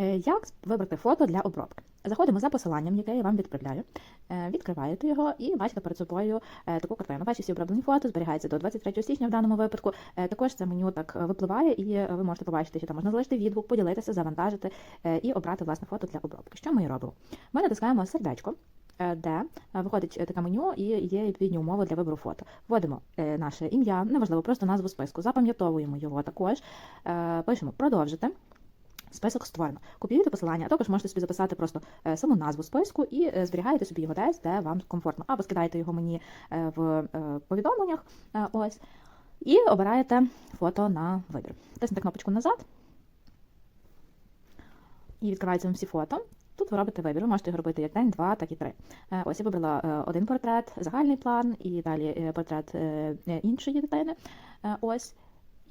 Е, Як вибрати фото для обробки? Заходимо за посиланням, яке я вам відправляю. Е, Відкриваєте його і бачите перед собою е, таку картину. Ваші всі оброблені фото зберігаються до 23 січня в даному випадку. Також це меню так випливає, і ви можете побачити, що там можна залишити відгук, поділитися, завантажити і обрати власне фото для обробки. Що ми робимо? Ми натискаємо сердечко. Де виходить таке меню і є відповідні умови для вибору фото. Вводимо наше ім'я, неважливо, просто назву списку, запам'ятовуємо його також, пишемо продовжити. Список створено. Копіюєте посилання, а також можете собі записати просто е, саму назву списку і е, зберігаєте собі його десь, де вам комфортно. Або скидаєте його мені е, в повідомленнях. Ось. І обираєте фото на вибір. Тиснете кнопочку назад. І відкриваються вам всі фото. Тут ви робите вибір. Ви можете його робити як день, два, так і три. Ось я вибрала один портрет, загальний план, і далі портрет іншої дитини. Ось.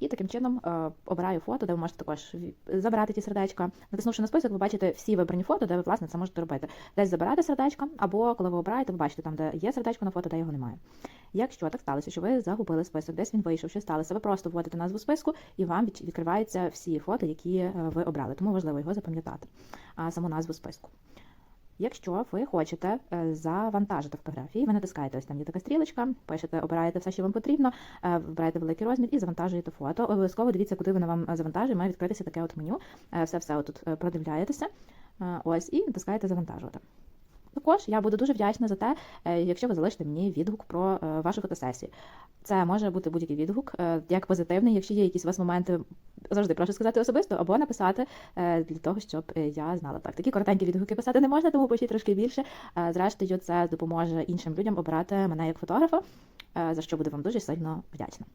І таким чином е, обираю фото, де ви можете також забирати ті сердечка. Натиснувши на список, ви бачите всі вибрані фото, де ви власне це можете робити. Десь забирати сердечко, або коли ви обираєте, ви бачите там, де є сердечко на фото, де його немає. Якщо так сталося, що ви загубили список, десь він вийшов, що сталося, ви просто вводите назву списку, і вам відкриваються всі фото, які е, ви обрали. Тому важливо його запам'ятати, а саму назву списку. Якщо ви хочете е, завантажити фотографії, ви натискаєте ось там є така стрілочка, пишете, обираєте все, що вам потрібно, е, вибираєте великий розмір і завантажуєте фото. Обов'язково дивіться, куди воно вам е, завантажує, має відкритися таке от меню. Е, Все все тут продивляєтеся. Ось і натискаєте завантажувати. Також я буду дуже вдячна за те, е, якщо ви залишите мені відгук про е, вашу фотосесію. Це може бути будь-який відгук, е, як позитивний, якщо є якісь у вас моменти, завжди прошу сказати особисто або написати для того, щоб я знала так. Такі коротенькі відгуки писати не можна, тому пишіть трошки більше. Зрештою, це допоможе іншим людям обирати мене як фотографа, за що буду вам дуже сильно вдячна.